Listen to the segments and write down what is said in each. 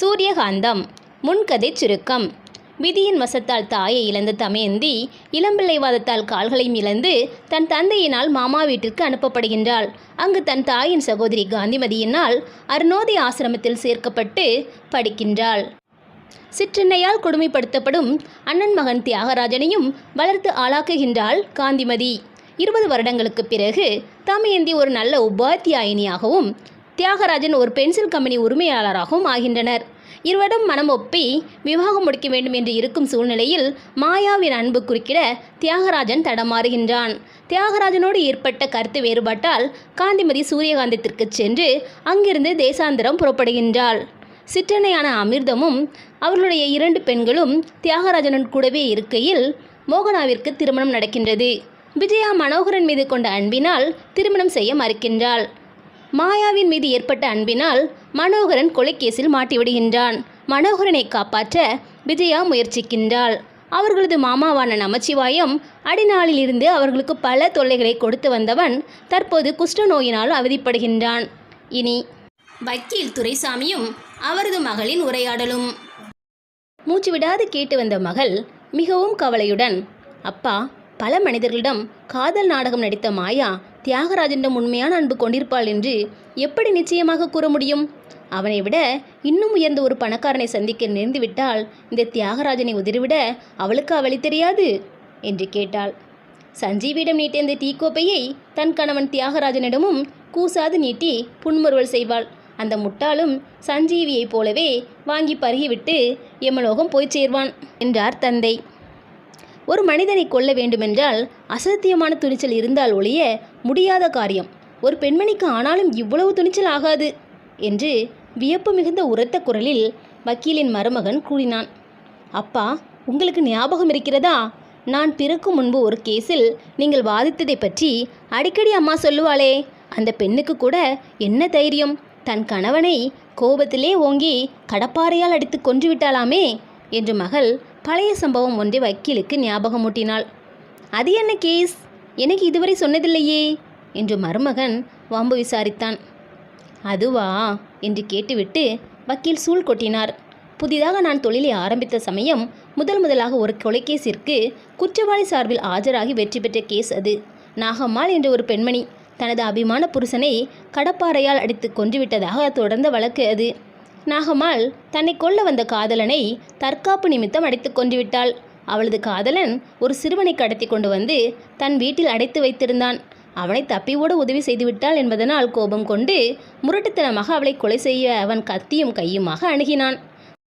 சூரியகாந்தம் முன்கதை சுருக்கம். விதியின் வசத்தால் தாயை இழந்த தமயந்தி இளம்பிள்ளை வாதத்தால் கால்களையும் இழந்து தன் தந்தையினால் மாமா வீட்டிற்கு அனுப்பப்படுகின்றாள். அங்கு தன் தாயின் சகோதரி காந்திமதியினால் அருணோதி ஆசிரமத்தில் சேர்க்கப்பட்டு படிக்கின்றாள். சிற்றெண்ணையால் கொடுமைப்படுத்தப்படும் அண்ணன் மகன் தியாகராஜனையும் வளர்த்து ஆளாக்குகின்றாள் காந்திமதி. இருபது வருடங்களுக்கு பிறகு தமயந்தி ஒரு நல்ல உபாத்தியாயினியாகவும் தியாகராஜன் ஒரு பென்சில் கம்பெனி உரிமையாளராகவும் ஆகின்றனர். இருவரும் மனம் ஒப்பி விவாகம் முடிக்க வேண்டும் என்று இருக்கும் சூழ்நிலையில் மாயாவின் அன்பு குறுக்கிட தியாகராஜன் தடமாறுகின்றான் தியாகராஜனோடு ஏற்பட்ட கருத்து வேறுபாட்டால் காந்திமதி சூரியகாந்தத்திற்கு சென்று அங்கிருந்து தேசாந்திரம் புறப்படுகின்றாள். சிற்றனையான அமிர்தமும் அவர்களுடைய இரண்டு பெண்களும் தியாகராஜனுடன் கூடவே இருக்கையில் மோகனாவிற்கு திருமணம் நடக்கின்றது. விஜயா மனோகரன் மீது கொண்ட அன்பினால் திருமணம் செய்ய மறுக்கின்றாள். மாயாவின் மீது ஏற்பட்ட அன்பினால் மனோகரன் கொலைக்கேசில் மாட்டிவிடுகின்றான். மனோகரனை காப்பாற்ற விஜயா முயற்சிக்கின்றாள். அவர்களது மாமாவான நமச்சிவாயம் அடிநாளிலிருந்து அவர்களுக்கு பல தொல்லைகளை கொடுத்து வந்தவன் தற்போது குஷ்ட நோயினால் அவதிப்படுகின்றான். இனி வக்கீல் துரைசாமியும் அவரது மகளின் உரையாடலும். மூச்சு விடாது கேட்டு வந்த மகள் மிகவும் கவலையுடன் அப்பா பல மனிதர்களிடம் காதல் நாடகம் நடித்த மாயா தியாகராஜனிடம் உண்மையான அன்பு கொண்டிருப்பாள் என்று எப்படி நிச்சயமாக கூற முடியும்? அவனை விட இன்னும் உயர்ந்த ஒரு பணக்காரனை சந்திக்க நேர்ந்துவிட்டால் இந்த தியாகராஜனை உதிரிவிட அவளுக்கு அவளை தெரியாது? என்று கேட்டாள். சஞ்சீவியிடம் நீட்டிய இந்த டீக்கோப்பையை தன் கணவன் தியாகராஜனிடமும் கூசாது நீட்டி புன்முறுவல் செய்வாள். அந்த முட்டாளும் சஞ்சீவியைப் போலவே வாங்கி பருகிவிட்டு எமலோகம் போய் சேர்வான் என்றார் தந்தை. ஒரு மனிதனை கொல்ல வேண்டுமென்றால் அசத்தியமான துணிச்சல் இருந்தால் ஒழிய முடியாத காரியம். ஒரு பெண்மணிக்கு ஆனாலும் இவ்வளவு துணிச்சல் ஆகாது என்று வியப்பு மிகுந்த உரத்த குரலில் வக்கீலின் மருமகன் கூறினான். அப்பா உங்களுக்கு ஞாபகம் இருக்கிறதா? நான் பிறக்கும் முன்பு ஒரு கேஸில் நீங்கள் வாதித்ததை பற்றி அடிக்கடி அம்மா சொல்லுவாளே. அந்த பெண்ணுக்கு கூட என்ன தைரியம்? தன் கணவனை கோபத்திலே ஓங்கி கடப்பாறையால் அடித்து கொன்று விட்டாளாமே என்று மகள் பழைய சம்பவம் ஒன்றை வக்கீலுக்கு ஞாபகமூட்டினாள். அது என்ன கேஸ்? எனக்கு இதுவரை சொன்னதில்லையே என்று மருமகன் வம்பு விசாரித்தான். அதுவா? என்று கேட்டுவிட்டு வக்கீல் சூழ் கொட்டினார். புதிதாக நான் தொழிலை ஆரம்பித்த சமயம் முதல் முதலாக ஒரு கொலைகேஸிற்கு குற்றவாளி சார்பில் ஆஜராகி வெற்றி பெற்ற கேஸ் அது. நாகம்மாள் என்ற ஒரு பெண்மணி தனது அபிமான புருஷனை கடப்பாறையால் அடித்து கொன்றுவிட்டதாக தொடர்ந்த வழக்கு அது. நாகம்மாள் தன்னை கொல்ல வந்த காதலனை தற்காப்பு நிமித்தம் அடைத்து கொன்றுவிட்டாள். அவளது காதலன் ஒரு சிறுவனை கடத்தி கொண்டு வந்து தன் வீட்டில் அடைத்து வைத்திருந்தான். அவனை தப்பி உதவி செய்துவிட்டாள் என்பதனால் கோபம் கொண்டு முரட்டுத்தனமாக அவளை கொலை செய்ய அவன் கத்தியும் கையுமாக அணுகினான்.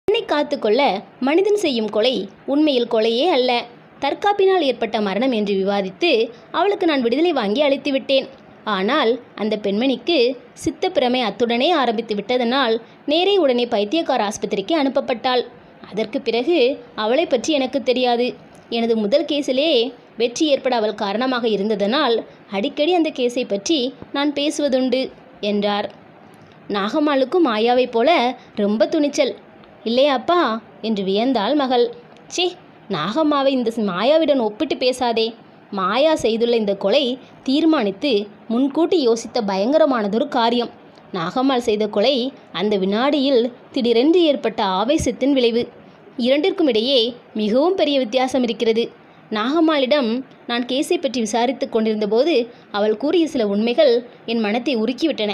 பெண்ணை காத்துக்கொள்ள மனிதன் செய்யும் கொலை உண்மையில் கொலையே அல்ல. தற்காப்பினால் ஏற்பட்ட மரணம் என்று விவாதித்து அவளுக்கு நான் விடுதலை வாங்கி அளித்து விட்டேன் ஆனால் அந்த பெண்மணிக்கு சித்தப்பிரமை அத்துடனே ஆரம்பித்து விட்டதனால் நேரே உடனே பைத்தியக்கார ஆஸ்பத்திரிக்கு அனுப்பப்பட்டாள். அதற்கு பிறகு அவளை பற்றி எனக்கு தெரியாது. எனது முதல் கேஸிலே வெற்றி ஏற்பட அவள் காரணமாக இருந்ததனால் அடிக்கடி அந்த கேஸை பற்றி நான் பேசுவதுண்டு என்றார். நாகம்மாளுக்கும் மாயாவைப் போல ரொம்ப துணிச்சல். இல்லையாப்பா என்று வியந்தாள் மகள். சே நாகம்மாவை இந்த மாயாவிடன் ஒப்பிட்டு பேசாதே. மாயா செய்துள்ள இந்த கொலை தீர்மானித்து முன்கூட்டி யோசித்த பயங்கரமானதொரு காரியம். நாகம்மாள் செய்த கொலை அந்த வினாடியில் திடீரென்று ஏற்பட்ட ஆவேசத்தின் விளைவு. இரண்டிற்கும் இடையே மிகவும் பெரிய வித்தியாசம் இருக்கிறது. நாகம்மாளிடம் நான் கேஸை பற்றி விசாரித்து கொண்டிருந்தபோது அவள் கூறிய சில உண்மைகள் என் மனத்தை உருக்கிவிட்டன.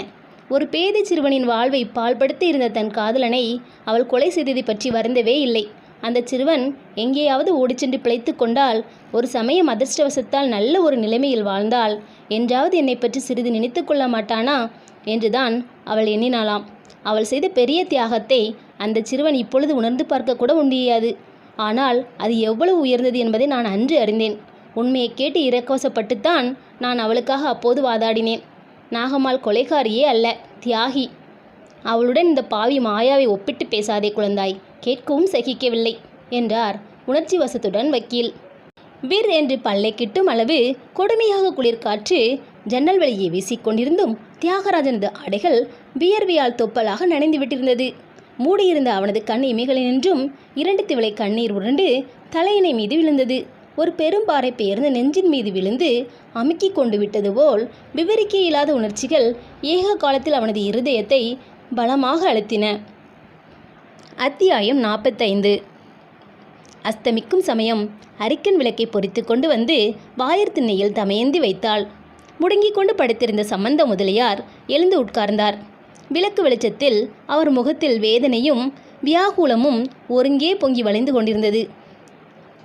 ஒரு பேதை சிறுவனின் வாழ்வை பால்படுத்தி இருந்த தன் காதலனை அவள் கொலை செய்ததை பற்றி வருந்தவே இல்லை. அந்த சிறுவன் எங்கேயாவது ஓடிச்சென்று பிழைத்து கொண்டால் ஒரு சமயம் அதிர்ஷ்டவசத்தால் நல்ல ஒரு நிலைமையில் வாழ்ந்தால் என்றாவது என்னை பற்றி சிறிது நினைத்து கொள்ள மாட்டானா? என்றுதான் அவள் எண்ணினாளாம். அவள் செய்த பெரிய தியாகத்தை அந்த சிறுவன் இப்பொழுது உணர்ந்து பார்க்க கூட முடியாது. ஆனால் அது எவ்வளவு உயர்ந்தது என்பதை நான் அன்று அறிந்தேன். உண்மையை கேட்டு இறக்கவசப்பட்டுத்தான் நான் அவளுக்காக அப்போது வாதாடினேன். நாகம்மாள் கொலைகாரியே அல்ல தியாகி. அவளுடன் இந்த பாவி மாயாவை ஒப்பிட்டு பேசாதே குழந்தாய் கேட்கவும் சகிக்கவில்லை என்றார் உணர்ச்சி வசத்துடன் வக்கீல். வீர் என்று பல்லை கிட்டும் அளவு கொடுமையாக குளிர்காற்று ஜன்னல் வழியை வீசிக்கொண்டிருந்தும் தியாகராஜனது ஆடைகள் வியர்வியால் தொப்பலாக நனைந்து விட்டிருந்தது. மூடியிருந்த அவனது கண் இமைகளினின்றும் இரண்டு திவளை கண்ணீர் உருண்டு தலையினை மீது விழுந்தது. ஒரு பெரும்பாறை பெயர்ந்து நெஞ்சின் மீது விழுந்து அமுக்கி கொண்டு விட்டது போல் விவரிக்க இயலாத உணர்ச்சிகள் ஏக காலத்தில் அவனது இருதயத்தை பலமாக அழுத்தின. அத்தியாயம் நாற்பத்தைந்து. அஸ்தமிக்கும் சமயம் அரிக்கன் விளக்கை பொறித்து கொண்டு வந்து வாயர் திண்ணையில் தமையந்தி வைத்தாள். முடங்கிக் கொண்டு படுத்திருந்த சம்பந்த முதலியார் எழுந்து உட்கார்ந்தார். விளக்கு வெளிச்சத்தில் அவர் முகத்தில் வேதனையும் வியாகுலமும் ஒருங்கே பொங்கி வளைந்து கொண்டிருந்தது.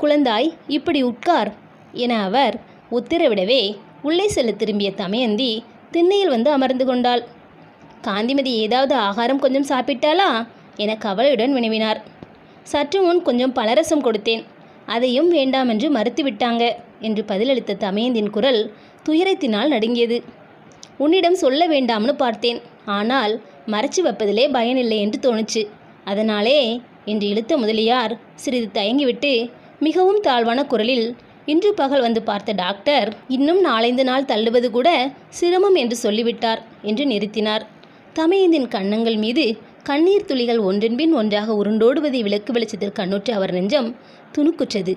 குழந்தாய் இப்படி உட்கார் என அவர் உத்தரவிடவே உள்ளே செல்ல திரும்பிய தமையந்தி திண்ணையில் வந்து அமர்ந்து கொண்டாள். காந்திமதி ஏதாவது ஆகாரம் கொஞ்சம் சாப்பிட்டாளா? என கவலையுடன் வினவினார். சற்று முன் கொஞ்சம் பலரசம் கொடுத்தேன். அதையும் வேண்டாமென்று மறுத்து விட்டாங்க என்று பதிலளித்த தமயந்தின் குரல் துயரத்தினால் நடுங்கியது. உன்னிடம் சொல்ல வேண்டாம்னு பார்த்தேன். ஆனால் மறைச்சு வைப்பதிலே பயனில்லை என்று தோணுச்சு. அதனாலே என்று இழுத்த முதலியார் சிறிது தயங்கிவிட்டு மிகவும் தாழ்வான குரலில் இன்று பகல் வந்து பார்த்த டாக்டர் இன்னும் நாலைந்து நாள் தள்ளுவது கூட சிரமம் என்று சொல்லிவிட்டார் என்று நிறுத்தினார். தமையந்தின் கன்னங்கள் மீது கண்ணீர் துளிகள் ஒன்றன்பின் ஒன்றாக உருண்டோடுவதை விளக்கு வெளிச்சத்தில் கண்ணுற்ற அவர் நெஞ்சம் துணுக்குற்றது.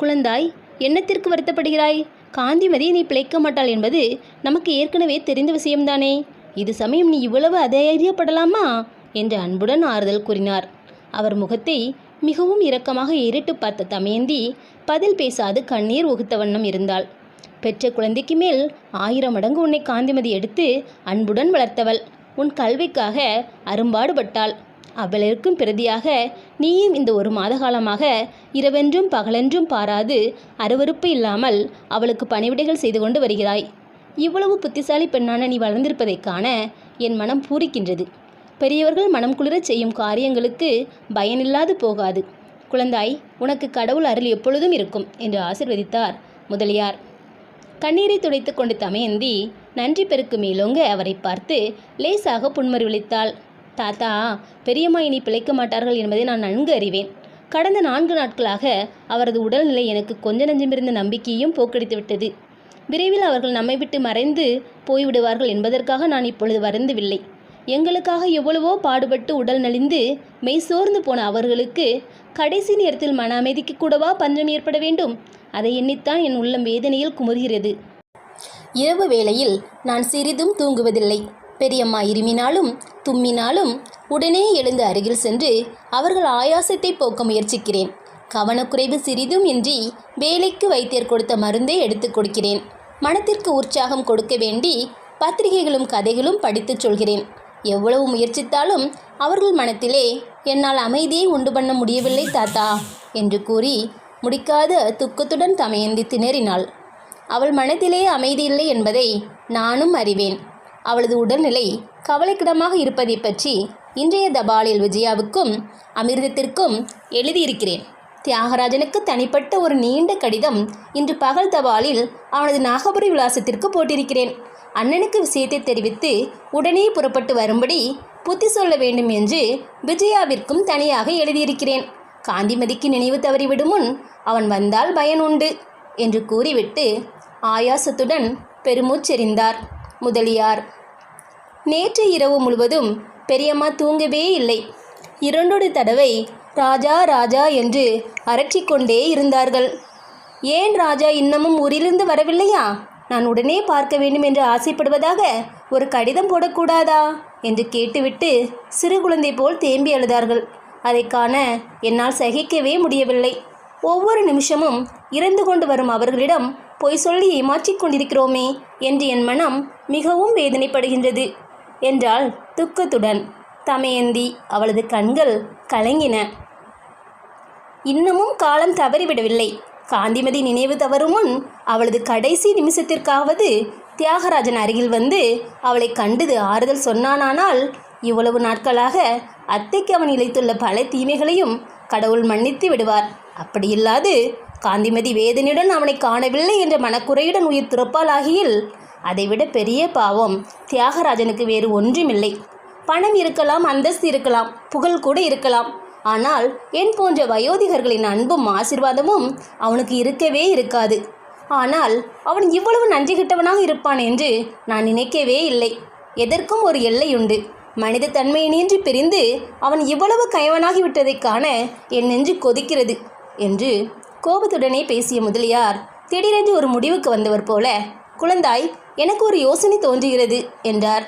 குழந்தாய் என்னத்திற்கு வருத்தப்படுகிறாய்? காந்திமதி நீ பிழைக்க மாட்டாள் என்பது நமக்கு ஏற்கனவே தெரிந்த விஷயம்தானே. இது சமயம் நீ இவ்வளவு அதைரியப்படலாமா என்று அன்புடன் ஆறுதல் கூறினார். அவர் முகத்தை மிகவும் இரக்கமாக இருட்டு பார்த்த தமையந்தி பதில் பேசாது கண்ணீர் உகுத்த வண்ணம் இருந்தாள். பெற்ற குழந்தைக்கு மேல் ஆயிரம் மடங்கு உன்னை காந்திமதி எடுத்து அன்புடன் வளர்த்தவள். உன் கல்விக்காக அரும்பாடுபட்டாள். அவளிற்கும் பிரதியாக நீயும் இந்த ஒரு மாத காலமாக இரவென்றும் பகலென்றும் பாராது அருவருப்பு இல்லாமல் அவளுக்கு பணிவிடைகள் செய்து கொண்டு வருகிறாய். இவ்வளவு புத்திசாலி பெண்ணான நீ வளர்ந்திருப்பதைக் காண என் மனம் பூரிக்கின்றது. பெரியவர்கள் மனம் குளிரச் செய்யும் காரியங்களுக்கு பயனில்லாது போகாது. குழந்தாய் உனக்கு கடவுள் அருள் எப்பொழுதும் இருக்கும் என்று ஆசிர்வதித்தார் முதலியார். கண்ணீரை துடைத்து கொண்டு தமயந்தி நன்றி பெருக்கு மேலோங்க அவரை பார்த்து லேசாக புன்மறிவளித்தாள் தாத்தா பெரியம்மா இனி பிழைக்க மாட்டார்கள் என்பதை நான் நன்கு அறிவேன். கடந்த நான்கு நாட்களாக அவரது உடல்நிலை எனக்கு கொஞ்ச நஞ்சமிருந்த நம்பிக்கையும் போக்கடித்து விட்டது. விரைவில் அவர்கள் நம்மை விட்டு மறைந்து போய்விடுவார்கள் என்பதற்காக நான் இப்பொழுது வருந்தவில்லை. எங்களுக்காக எவ்வளவோ பாடுபட்டு உடல் நலிந்து மெய் சோர்ந்து போன அவர்களுக்கு கடைசி நேரத்தில் மன அமைதிக்கு கூடவா பஞ்சம் ஏற்பட வேண்டும்? அதை எண்ணித்தான் என் உள்ளம் வேதனையில் குமுறுகிறது. இரவு வேளையில் நான் சிறிதும் தூங்குவதில்லை. பெரியம்மா இருமினாலும் தும்மினாலும் உடனே எழுந்து அருகில் சென்று அவர்கள் ஆயாசத்தை போக்க முயற்சிக்கிறேன். கவனக்குறைவு சிறிதும் இன்றி வேலைக்கு வைத்தியர் கொடுத்த மருந்தே எடுத்துக் கொடுக்கிறேன். மனத்திற்கு உற்சாகம் கொடுக்க வேண்டி பத்திரிகைகளும் கதைகளும் படித்துச் சொல்கிறேன். எவ்வளவு முயற்சித்தாலும் அவர்கள் மனத்திலே என்னால் அமைதியை உண்டு பண்ண முடியவில்லை தாத்தா என்று கூறி முடிக்காத துக்கத்துடன் தமையந்தி திணறினாள். அவள் மனதிலே அமைதியில்லை என்பதை நானும் அறிவேன். அவளது உடல்நிலை கவலைக்கிடமாக இருப்பதை பற்றி இன்றைய தபாலில் விஜயாவுக்கும் அமிர்தத்திற்கும் எழுதியிருக்கிறேன். தியாகராஜனுக்கு தனிப்பட்ட ஒரு நீண்ட கடிதம் இன்று பகல் தபாலில் அவனது நாகபுரி விலாசத்திற்கு போட்டிருக்கிறேன். அண்ணனுக்கு விஷயத்தை தெரிவித்து உடனே புறப்பட்டு வரும்படி புத்தி சொல்ல வேண்டும் என்று விஜயாவிற்கும் தனியாக எழுதியிருக்கிறேன். காந்திமதிக்கு நினைவு தவறிவிடும் முன் அவன் வந்தால் பயன் உண்டு என்று கூறிவிட்டு ஆயாசத்துடன் பெருமூச்செறிந்தார். முதலியார் நேற்று இரவு முழுவதும் பெரியம்மா தூங்கவே இல்லை. இரண்டொரு தடவை ராஜா ராஜா என்று அரற்றிக்கொண்டே இருந்தார்கள். ஏன் ராஜா இன்னமும் ஊரிலிருந்து வரவில்லையா? நான் உடனே பார்க்க வேண்டும் என்று ஆசைப்படுவதாக ஒரு கடிதம் போடக்கூடாதா? என்று கேட்டுவிட்டு சிறு குழந்தை போல் தேம்பி அழுதார்கள். அதை காண என்னால் சகிக்கவே முடியவில்லை. ஒவ்வொரு நிமிஷமும் இறந்து கொண்டு வரும் அவர்களிடம் பொய் சொல்லி ஏமாற்றிக் கொண்டிருக்கிறோமே என்று என் மனம் மிகவும் வேதனைப்படுகின்றது என்றாள் துக்கத்துடன். தமையந்தி அவளது கண்கள் கலங்கின. இன்னமும் காலம் தவறிவிடவில்லை. காந்திமதி நினைவு தவறும் முன் அவளது கடைசி நிமிஷத்திற்காவது தியாகராஜன் அருகில் வந்து அவளை கண்டது ஆறுதல் சொன்னானானால் இவ்வளவு நாட்களாக அத்தைக்கு அவன் இழைத்துள்ள பல தீமைகளையும் கடவுள் மன்னித்து விடுவார். அப்படியில்லாது காந்திமதி வேதனையுடன் அவனை காணவில்லை என்ற மனக்குறையுடன் உயிர் துறப்பாலாகியில் அதைவிட பெரிய பாவம் தியாகராஜனுக்கு வேறு ஒன்றுமில்லை. பணம் இருக்கலாம் அந்தஸ்து இருக்கலாம் புகழ் கூட இருக்கலாம். ஆனால் என் போன்ற வயோதிகர்களின் அன்பும் ஆசிர்வாதமும் அவனுக்கு இருக்கவே இருக்காது. ஆனால் அவன் இவ்வளவு நன்றி கிட்டவனாக இருப்பான் என்று நான் நினைக்கவே இல்லை. எதற்கும் ஒரு எல்லையுண்டு மனித தன்மையினின்றி பிரிந்து அவன் இவ்வளவு கைவனாகிவிட்டதைக் காண என் நெஞ்சு கொதிக்கிறது என்று கோபத்துடனே பேசிய முதலியார் திடீரென்று ஒரு முடிவுக்கு வந்தவர் போல குழந்தாய் எனக்கு ஒரு யோசனை தோன்றுகிறது என்றார்.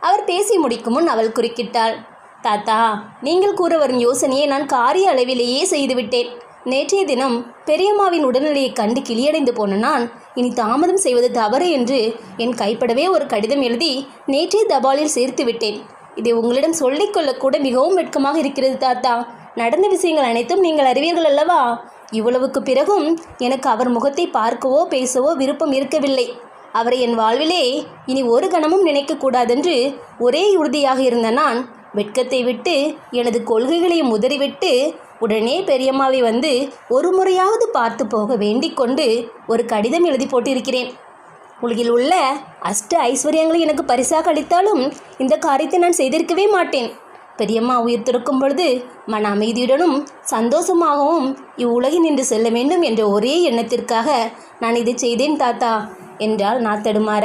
அவர் பேசி முடிக்கும் முன் அவள் குறுக்கிட்டாள். தாத்தா நீங்கள் கூற வரும் யோசனையை நான் காரிய அளவிலேயே செய்துவிட்டேன். நேற்றைய தினம் பெரியம்மாவின் உடல்நிலையை கண்டு கிளியடைந்து போன நான் இனி தாமதம் செய்வது தவறு என்று என் கைப்படவே ஒரு கடிதம் எழுதி நேற்றைய தபாலில் சேர்த்து விட்டேன். இதை உங்களிடம் சொல்லிக்கொள்ளக்கூட மிகவும் வெட்கமாக இருக்கிறது தாத்தா. நடந்த விஷயங்கள் அனைத்தும் நீங்கள் அறிவீர்கள் அல்லவா? இவ்வளவுக்கு பிறகும் எனக்கு அவர் முகத்தை பார்க்கவோ பேசவோ விருப்பம் இருக்கவில்லை. அவரை என் வாழ்விலே இனி ஒரு கணமும் நினைக்கக்கூடாதென்று ஒரே உறுதியாக இருந்த நான் வெட்கத்தை விட்டு எனது கொள்கைகளையும் உதறிவிட்டு உடனே பெரியம்மாவை வந்து ஒரு முறையாவது பார்த்து போக வேண்டிக் கொண்டு ஒரு கடிதம் எழுதி போட்டிருக்கிறேன். உலகில் உள்ள அஷ்ட ஐஸ்வர்யங்களை எனக்கு பரிசாக அளித்தாலும் இந்த காரியத்தை நான் செய்திருக்கவே மாட்டேன். பெரியம்மா உயிர் துறக்கும் பொழுது மன அமைதியுடனும் சந்தோஷமாகவும் இவ்வுலகில் நின்று செல்ல வேண்டும் என்ற ஒரே எண்ணத்திற்காக நான் இதை செய்தேன் தாத்தா என்றால் நான் தடுமாற.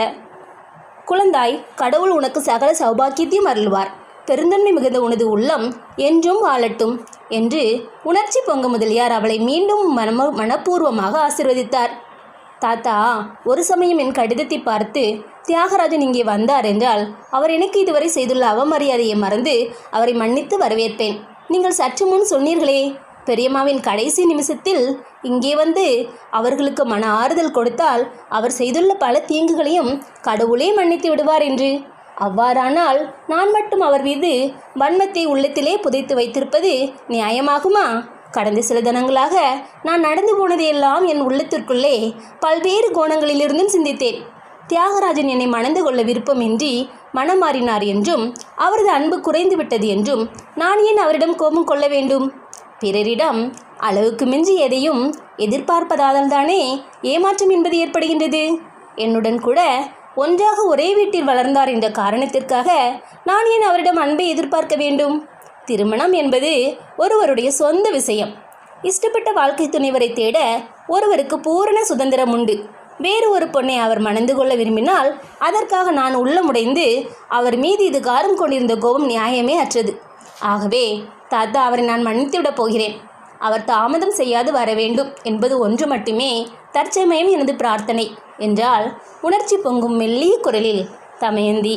குழந்தாய் கடவுள் உனக்கு சகல சௌபாக்கியத்தையும் அருள்வார். பெருந்தன்மை மிகுந்த உனது உள்ளம் என்றும் வாழட்டும் என்று உணர்ச்சி பொங்க முதலியார் அவளை மீண்டும் மனம மனப்பூர்வமாக ஆசிர்வதித்தார். தாத்தா ஒரு சமயம் என் கடிதத்தை பார்த்து தியாகராஜன் இங்கே வந்தார் என்றால் அவர் எனக்கு இதுவரை செய்துள்ள அவமரியாதையை மறந்து அவரை மன்னித்து வரவேற்பேன். நீங்கள் சற்று முன் சொன்னீர்களே பெரியம்மாவின் கடைசி நிமிஷத்தில் இங்கே வந்து அவர்களுக்கு மன ஆறுதல் கொடுத்தால் அவர் செய்துள்ள பல தீங்குகளையும் கடவுளே மன்னித்து விடுவார் என்று. அவ்வாறானால் நான் மட்டும் அவர் மீது வன்மத்தை உள்ளத்திலே புதைத்து வைத்திருப்பது நியாயமாகுமா? கடந்த சில தினங்களாக நான் நடந்து போனதையெல்லாம் என் உள்ளத்திற்குள்ளே பல்வேறு கோணங்களிலிருந்தும் சிந்தித்தேன். தியாகராஜன் என்னை மணந்து கொள்ள விருப்பமின்றி மனம் மாறினார் என்றும் அவரது அன்பு குறைந்து விட்டது என்றும் நான் ஏன் அவரிடம் கோபம் கொள்ள வேண்டும்? பிறரிடம் அளவுக்கு மிஞ்சி எதையும் எதிர்பார்ப்பதால் தானே ஏமாற்றம் என்பது ஏற்படுகின்றது? என்னுடன் கூட ஒன்றாக ஒரே வீட்டில் வளர்ந்தார் என்ற காரணத்திற்காக நான் ஏன் அவரிடம் அன்பை எதிர்பார்க்க வேண்டும்? திருமணம் என்பது ஒருவருடைய சொந்த விஷயம். இஷ்டப்பட்ட வாழ்க்கை துணைவரை தேட ஒருவருக்கு பூரண சுதந்திரம் உண்டு. வேறு ஒரு பொண்ணை அவர் மணந்து கொள்ள விரும்பினால் அதற்காக நான் உள்ளமுடைந்து அவர் மீது இது காரம் கொண்டிருந்த கோபம் நியாயமே அற்றது. ஆகவே தாத்தா அவரை நான் மன்னித்துவிடப் போகிறேன். அவர் தாமதம் செய்யாது வர வேண்டும் என்பது ஒன்று மட்டுமே தற்சமயம் எனது பிரார்த்தனை என்றால் உணர்ச்சி பொங்கும் மெல்லிய குரலில் தமயந்தி.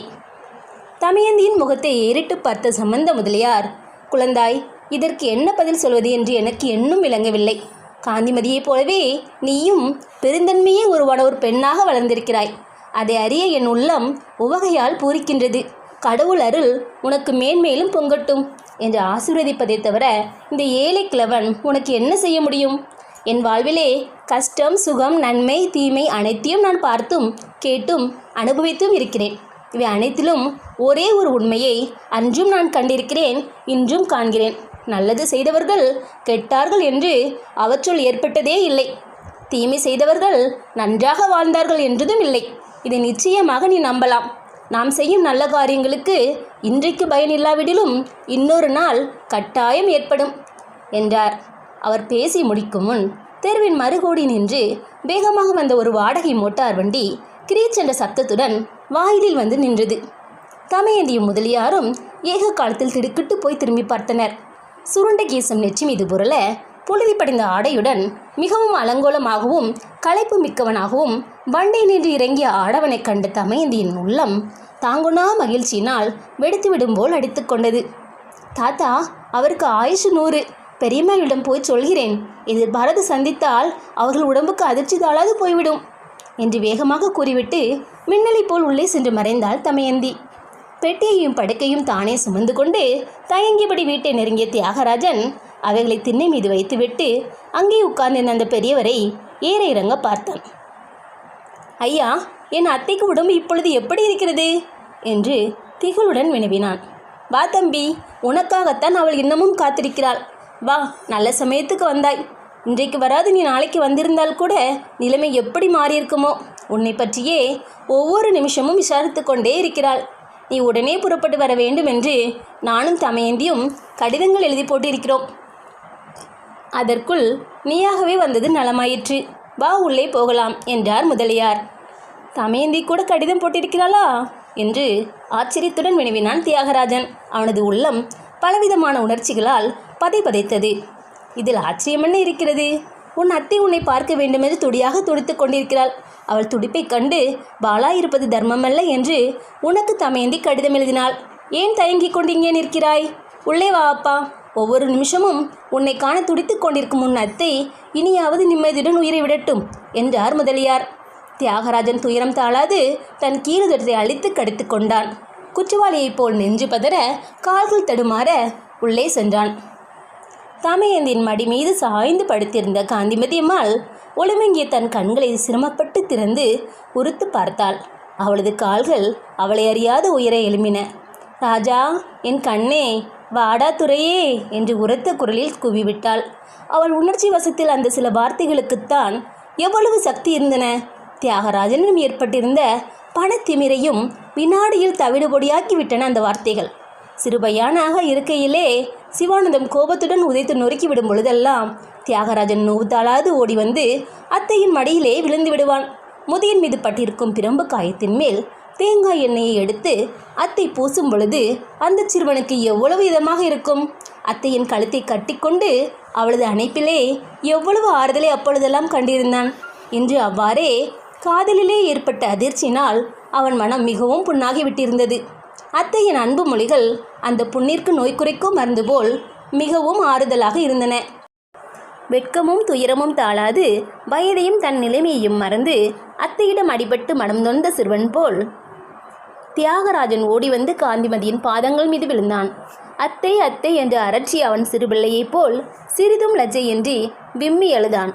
தமயந்தியின் முகத்தை ஏறிட்டு பார்த்த சம்பந்த முதலியார் குழந்தாய் இதற்கு என்ன பதில் சொல்வது என்று எனக்கு இன்னும் விளங்கவில்லை. காந்திமதியைப் போலவே நீயும் பெருந்தன்மையே உருவான ஒரு பெண்ணாக வளர்ந்திருக்கிறாய். அதை அறிய என் உள்ளம் உவகையால் பூரிக்கின்றது. கடவுள் அருள் உனக்கு மேன்மேலும் பொங்கட்டும் என்று ஆசீர்வதிப்பதை தவிர இந்த ஏழை கிழவன் உனக்கு என்ன செய்ய முடியும்? என் வாழ்விலே கஷ்டம் சுகம் நன்மை தீமை அனைத்தையும் நான் பார்த்தும் கேட்டும் அனுபவித்தும் இருக்கிறேன். இவை அனைத்திலும் ஒரே ஒரு உண்மையை அன்றும் நான் கண்டிருக்கிறேன் இன்றும் காண்கிறேன். நல்லது செய்தவர்கள் கெட்டார்கள் என்று அவற்றுள் ஏற்பட்டதே இல்லை. தீமை செய்தவர்கள் நன்றாக வாழ்ந்தார்கள் என்றதும் இல்லை. இதை நிச்சயமாக நீ நம்பலாம். நாம் செய்யும் நல்ல காரியங்களுக்கு இன்றைக்கு பயனில்லாவிடிலும் இன்னொரு நாள் கட்டாயம் ஏற்படும் என்றார். அவர் பேசி முடிக்கும் முன் தெருவின் மறுகோடி நின்று வேகமாக வந்த ஒரு வாடகை மோட்டார் வண்டி கிரீச் என்ற சத்தத்துடன் வாயிலில் வந்து நின்றது. தமையந்தியும் முதலியாரும் ஏக காலத்தில் திடுக்கிட்டு போய் திரும்பி பார்த்தனர். சுருண்ட கேசம் நெற்றி மீது புரள புழுதி படிந்த ஆடையுடன் மிகவும் அலங்கோலமாகவும் களைப்பு மிக்கவனாகவும் வண்டை நின்று இறங்கிய ஆடவனைக் கண்டு தமயந்தியின் உள்ளம் தாங்குனா மகிழ்ச்சியினால் வெடித்துவிடும் போல் அடித்துக்கொண்டது தாத்தா அவருக்கு ஆயுஷு நூறு. பெரியம்மாவிடம் போய் சொல்கிறேன். எதிர்பாரது சந்தித்தால் அவர்கள் உடம்புக்கு அதிர்ச்சி தாளாது போய்விடும் என்று வேகமாக கூறிவிட்டு மின்னலைப் போல் உள்ளே சென்று மறைந்தாள் தமயந்தி. பெட்டியையும் படுக்கையும் தானே சுமந்து கொண்டு தயங்கியபடி வீட்டை நெருங்கிய தியாகராஜன் அவைகளை திண்ணை மீது வைத்துவிட்டு அங்கே உட்கார்ந்திருந்த அந்த பெரியவரை ஏற இறங்க பார்த்தான். ஐயா என் அத்தைக்கு உடம்பு இப்பொழுது எப்படி இருக்கிறது? என்று திகிலுடன் வினவினான். வா தம்பி உனக்காகத்தான் அவள் இன்னமும் காத்திருக்கிறாள். வா நல்ல சமயத்துக்கு வந்தாய். இன்றைக்கு வராது நீ நாளைக்கு வந்திருந்தால் கூட நிலைமை எப்படி மாறியிருக்குமோ? உன்னை பற்றியே ஒவ்வொரு நிமிஷமும் விசாரித்து கொண்டே இருக்கிறாள். நீ உடனே புறப்பட்டு வர வேண்டும் என்று நானும் தமையந்தியும் கடிதங்கள் எழுதி போட்டிருக்கிறோம். அதற்குள் நீயாகவே வந்தது நலமாயிற்று. வா உள்ளே போகலாம் என்றார் முதலியார். தமையந்தி கூட கடிதம் போட்டிருக்கிறாளா? என்று ஆச்சரியத்துடன் வினவினான் தியாகராஜன். அவனது உள்ளம் பலவிதமான உணர்ச்சிகளால் பதை பதைத்தது இதில் ஆச்சரியம் என்ன இருக்கிறது? உன் அத்தை உன்னை பார்க்க வேண்டுமென்று துடியாக துடித்துக் கொண்டிருக்கிறாள். அவள் துடிப்பைக் கண்டு பாலா இருப்பது தர்மமல்ல என்று உனக்கு தமையந்தி கடிதம் எழுதினாள். ஏன் தயங்கிக் கொண்டு இங்கே நிற்கிறாய்? உள்ளே வா அப்பா. ஒவ்வொரு நிமிஷமும் உன்னை காண துடித்துக் கொண்டிருக்கும் உன் அத்தை இனியாவது நிம்மதியுடன் உயிரை விடட்டும் என்றார் முதலியார். தியாகராஜன் துயரம் தாழாது தன் கீழுதட்டத்தை அழித்து கடித்து கொண்டான். குற்றவாளியைப் போல் நெஞ்சு பதற கால்கள் தடுமாற உள்ளே சென்றான். தமையந்தின் மடி மீது சாய்ந்து படுத்திருந்த காந்திமதி அம்மாள் ஒளிமங்கிய தன் கண்களை சிரமப்பட்டு திறந்து உறுத்து பார்த்தாள். அவளது கால்கள் அவளை அறியாத உயர எழும்பின. ராஜா என் கண்ணே வாடா துறையே என்று உரத்த குரலில் கூவிவிட்டாள். அவள் உணர்ச்சி வசத்தில் அந்த சில வார்த்தைகளுக்குத்தான் எவ்வளவு சக்தி இருந்தன. தியாகராஜனிடம் ஏற்பட்டிருந்த பணத்திமிரையும் வினாடியில் தவிடுபொடியாக்கிவிட்டன அந்த வார்த்தைகள். சிறுபையானாக இருக்கையிலே சிவானந்தம் கோபத்துடன் உதைத்து நொறுக்கி விடும் பொழுதெல்லாம் தியாகராஜன் நோவுத்தாளாது ஓடி வந்து அத்தையின் மடியிலே விழுந்து விடுவான். முதியின் மீது பட்டிருக்கும் பிரம்பு காயத்தின் மேல் தேங்காய் எண்ணெயை எடுத்து அத்தை பூசும் பொழுது அந்த சிறுவனுக்கு எவ்வளவு இதமாக இருக்கும்? அத்தையின் கழுத்தை கட்டிக்கொண்டு அவளது அணைப்பிலே எவ்வளவு ஆறுதலை அப்பொழுதெல்லாம் கண்டிருந்தான். இன்று அவ்வாறே காதலிலே ஏற்பட்ட அதிர்ச்சியினால் அவன் மனம் மிகவும் புண்ணாகி விட்டிருந்தது அத்தையின் அன்பு மொழிகள் அந்த புண்ணிற்கு நோய் குறைக்கும் மருந்து போல் மிகவும் ஆறுதலாக இருந்தன. வெட்கமும் துயரமும் தாழாது வயதையும் தன் நிலைமையையும் மறந்து அத்தையிடம் அடிபட்டு மனம் நொந்த சிறுவன் போல் தியாகராஜன் ஓடி வந்து காந்திமதியின் பாதங்கள் மீது விழுந்தான். அத்தை அத்தை என்று அரற்றி அவன் சிறுபிள்ளையைப் போல் சிறிதும் லஜ்ஜையின்றி விம்மி அழுதான்.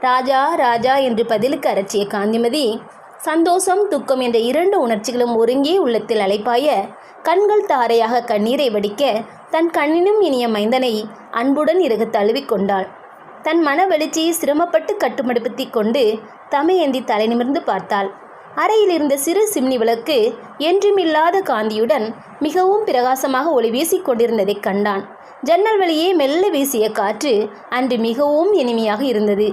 ராஜா ராஜா என்று பதிலுக்கு அரற்றிய காந்திமதி சந்தோஷம் துக்கம் என்ற இரண்டு உணர்ச்சிகளும் ஒருங்கே உள்ளத்தில் அலைப்பாய கண்கள் தாரையாக கண்ணீரை வடிக்க தன் கண்ணினும் இனிய மைந்தனை அன்புடன் இறகு தழுவிக்கொண்டாள் தன் மன வெளிச்சியை சிரமப்பட்டு கட்டுமடுப்படுத்தி கொண்டு தமையந்தி தலை நிமிர்ந்து பார்த்தாள். அறையில் இருந்த சிறு சிம்னி விளக்கு என்றுமில்லாத காந்தியுடன் மிகவும் பிரகாசமாக ஒளி வீசிக் கொண்டிருந்ததைக் கண்டான். ஜன்னல் வழியே மெல்ல வீசிய காற்று அன்று மிகவும் இனிமையாக இருந்தது.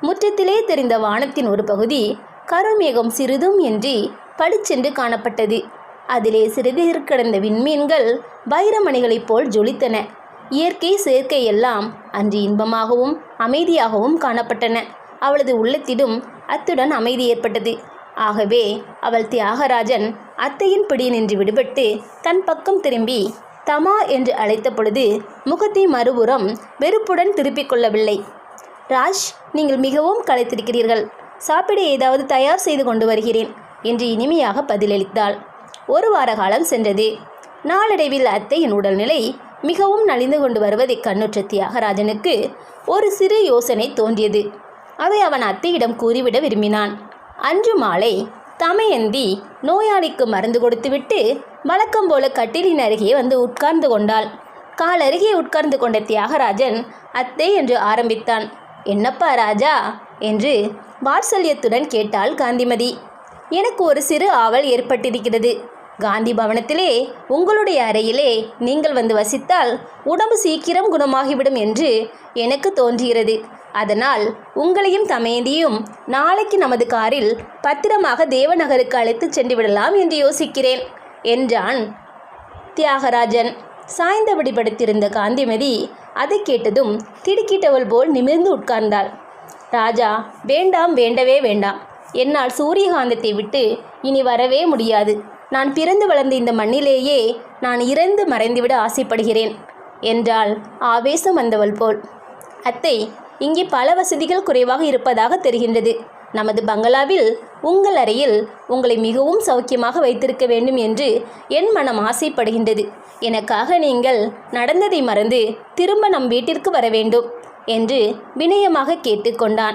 முற்றத்திலே தெரிந்த வானத்தின் ஒரு பகுதி கருமேகம் சிறிதும் இன்றி படிச்சென்று காணப்பட்டது. அதிலே சிறிது கிடந்த விண்மீன்கள் வைரமணிகளைப் போல் ஜொலித்தன. இயற்கை சேர்க்கை எல்லாம் அன்று இன்பமாகவும் அமைதியாகவும் காணப்பட்டன. அவளது உள்ளத்திலும் அத்துடன் அமைதி ஏற்பட்டது. ஆகவே அவள் தியாகராஜன் அத்தையின் பிடி நின்று விடுபட்டு தன் பக்கம் திரும்பி தமா என்று அழைத்த பொழுது முகத்தை மறுபுறம் வெறுப்புடன் திருப்பிக் கொள்ளவில்லை. ராஜ் நீங்கள் மிகவும் களைத்திருக்கிறீர்கள். சாப்பிட ஏதாவது தயார் செய்து கொண்டு வருகிறேன் என்று இனிமையாக பதிலளித்தாள். ஒரு வார காலம் சென்றது. நாளடைவில் அத்தையின் உடல்நிலை மிகவும் நலிந்து கொண்டு வருவதை கண்ணுற்ற தியாகராஜனுக்கு ஒரு சிறு யோசனை தோன்றியது. அதை அவன் அத்தையிடம் கூறிவிட விரும்பினான். அன்று மாலை தமையந்தி நோயாளிக்கு மருந்து கொடுத்துவிட்டு வழக்கம் போல கட்டிலின் அருகே வந்து உட்கார்ந்து கொண்டாள். காலருகே உட்கார்ந்து கொண்ட தியாகராஜன் அத்தை என்று ஆரம்பித்தான். என்னப்பா ராஜா என்று வாத்சல்யத்துடன் கேட்டாள் காந்திமதி. எனக்கு ஒரு சிறு ஆவல் ஏற்பட்டிருக்கிறது. காந்தி பவனத்திலே உங்களுடைய அறையிலே நீங்கள் வந்து வசித்தால் உடம்பு சீக்கிரம் குணமாகிவிடும் என்று எனக்கு தோன்றுகிறது. அதனால் உங்களையும் தமேந்தியும் நாளைக்கு நமது காரில் பத்திரமாக தேவநகருக்கு அழைத்துச் சென்று விடலாம் என்று யோசிக்கிறேன் என்றான் தியாகராஜன். சாய்ந்தபடி படுத்திருந்த காந்திமதி அதை கேட்டதும் திடுக்கிட்டவள் போல் நிமிர்ந்து உட்கார்ந்தாள். ராஜா வேண்டாம் வேண்டவே வேண்டாம். என்னால் சூரியகாந்தத்தை விட்டு இனி வரவே முடியாது. நான் பிறந்து வளர்ந்த இந்த மண்ணிலேயே நான் இறந்து மறைந்துவிட ஆசைப்படுகிறேன் என்றாள் ஆவேசம் வந்தவள் போல். அத்தை இங்கே பல வசதிகள் குறைவாக இருப்பதாக தெரிகின்றது. நமது பங்களாவில் உங்கள் அறையில் உங்களை மிகவும் சௌக்கியமாக வைத்திருக்க வேண்டும் என்று என் மனம் ஆசைப்படுகின்றது. எனக்காக நீங்கள் நடந்ததை மறந்து திரும்ப நம் வீட்டிற்கு வர வேண்டும். என்று வினயமாக கேட்டுக்கொண்டான்.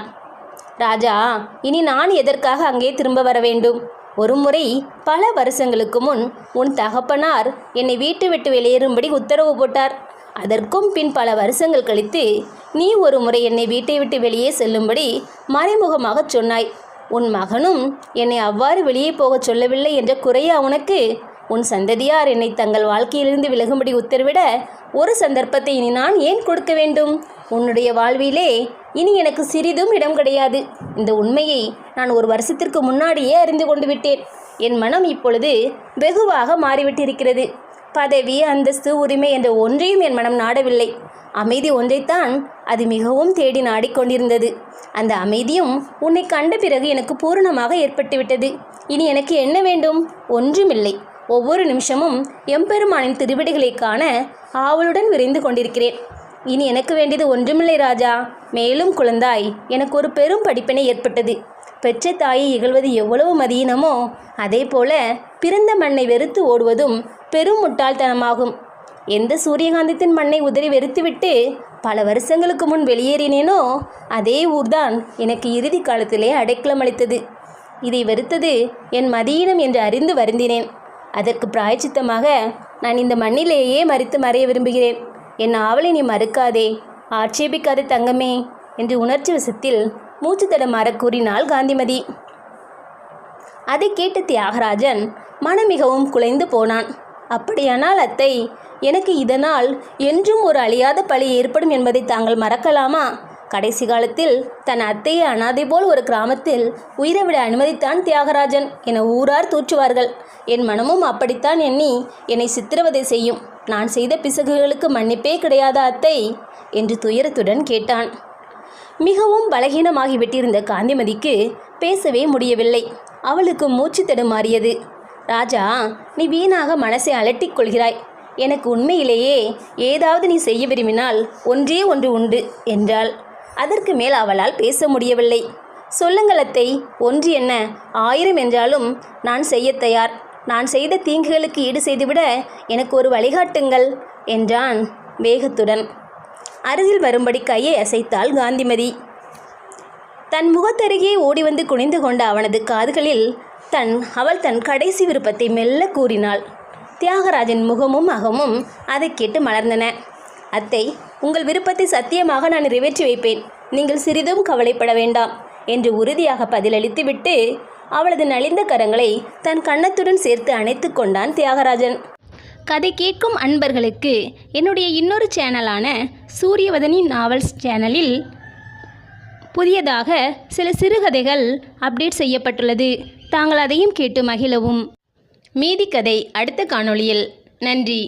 ராஜா இனி நான் எதற்காக அங்கே திரும்ப வர வேண்டும்? ஒருமுறை பல வருஷங்களுக்கு முன் உன் தகப்பனார் என்னை வீட்டு விட்டு வெளியேறும்படி உத்தரவு போட்டார். அதற்கும் பின் பல வருஷங்கள் கழித்து நீ ஒரு முறை என்னை வீட்டை விட்டு வெளியே செல்லும்படி மறைமுகமாகச் சொன்னாய். உன் மகனும் என்னை அவ்வாறு வெளியே போகச் சொல்லவில்லை என்ற குறையா உனக்கு? உன் சந்ததியார் என்னை தங்கள் வாழ்க்கையிலிருந்து விலகும்படி உத்தரவிட ஒரு சந்தர்ப்பத்தை இனி நான் ஏன் கொடுக்க வேண்டும்? உன்னுடைய வாழ்விலே இனி எனக்கு சிறிதும் இடம் கிடையாது. இந்த உண்மையை நான் ஒரு வருஷத்திற்கு முன்னாடியே அறிந்து கொண்டு விட்டேன். என் மனம் இப்பொழுது வெகுவாக மாறிவிட்டிருக்கிறது. பதவி அந்தஸ்து உரிமை என்ற ஒன்றையும் என் மனம் நாடவில்லை. அமைதி ஒன்றைத்தான் அது மிகவும் தேடி நாடிக்கொண்டிருந்தது. அந்த அமைதியும் உன்னை கண்ட பிறகு எனக்கு பூரணமாக ஏற்பட்டுவிட்டது. இனி எனக்கு என்ன வேண்டும்? ஒன்றுமில்லை. ஒவ்வொரு நிமிஷமும் எம்பெருமானின் திருவிடைகளை காண ஆவலுடன் விரைந்து கொண்டிருக்கிறேன். இனி எனக்கு வேண்டியது ஒன்றுமில்லை ராஜா. மேலும் குழந்தாய் எனக்கு ஒரு பெரும் படிப்பினை ஏற்பட்டது. பெற்ற தாயை இகழ்வது எவ்வளவு மதியினமோ அதே போல பிறந்த மண்ணை வெறுத்து ஓடுவதும் பெரும் முட்டாள்தனமாகும். எந்த சூரியகாந்தத்தின் மண்ணை உதறி வெறுத்துவிட்டு பல வருஷங்களுக்கு முன் வெளியேறினேனோ அதே ஊர்தான் எனக்கு இறுதி காலத்திலே அடைக்கலம் அளித்தது இதை வெறுத்தது என் மதியினம் என்று அறிந்து வருந்தினேன். அதற்கு பிராயச்சித்தமாக நான் இந்த மண்ணிலேயே மறித்து மறைய விரும்புகிறேன். என் ஆவலை நீ மறுக்காதே. ஆட்சேபிக்காதே தங்கமே என்று உணர்ச்சி வசத்தில் மூச்சு தடமாற கூறினாள் காந்திமதி. அதை கேட்ட தியாகராஜன் மனம் மிகவும் குலைந்து போனான். அப்படியானால் அத்தை எனக்கு இதனால் என்றும் ஒரு அழியாத பழி ஏற்படும் என்பதை தாங்கள் மறக்கலாமா? கடைசி காலத்தில் தன் அத்தையை அனாதை போல் ஒரு கிராமத்தில் உயிரை விட அனுமதித்தான் தியாகராஜன் என ஊரார் தூற்றுவார்கள். என் மனமும் அப்படித்தான் எண்ணி என்னை சித்திரவதை செய்யும். நான் செய்த பிசகுகளுக்கு மன்னிப்பே கிடையாத அத்தை என்று துயரத்துடன் கேட்டான். மிகவும் பலகீனமாகிவிட்டிருந்த காந்திமதிக்கு பேசவே முடியவில்லை. அவளுக்கு மூச்சு தடுமாறியது. ராஜா நீ வீணாக மனசை அலட்டிக் கொள்கிறாய். எனக்கு உண்மையிலேயே ஏதாவது நீ செய்ய விரும்பினால் ஒன்றே ஒன்று உண்டு என்றாள். அதற்கு மேல் அவளால் பேச முடியவில்லை. சொல்லுங்கள் அத்தை ஒன்று என்ன? ஆயிரம் என்றாலும் நான் செய்ய தயார். நான் செய்த தீங்குகளுக்கு ஈடு செய்துவிட எனக்கு ஒரு வழிகாட்டுங்கள் என்றான் வேகத்துடன். அருகில் வரும்படி கையை அசைத்தாள் காந்திமதி. தன் முகத்தருகே ஓடி வந்து குனிந்து கொண்ட அவனது காதுகளில் தன் அவள் தன் கடைசி விருப்பத்தை மெல்ல கூறினாள். தியாகராஜன் முகமும் அகமும் அதை கேட்டு மலர்ந்தன. அத்தை உங்கள் விருப்பத்தை சத்தியமாக நான் நிறைவேற்றி வைப்பேன். நீங்கள் சிறிதும் கவலைப்பட வேண்டாம் என்று உறுதியாக பதிலளித்துவிட்டு அவளது நலிந்த கரங்களை தன் கன்னத்துடன் சேர்த்து அணைத்து கொண்டான் தியாகராஜன். கதை கேட்கும் அன்பர்களுக்கு என்னுடைய இன்னொரு சேனலான சூரியவதனி நாவல்ஸ் சேனலில் புதியதாக சில சிறுகதைகள் அப்டேட் செய்யப்பட்டுள்ளது. தாங்கள் அதையும் கேட்டு மகிழவும். மீதி கதை அடுத்த காணொளியில். நன்றி.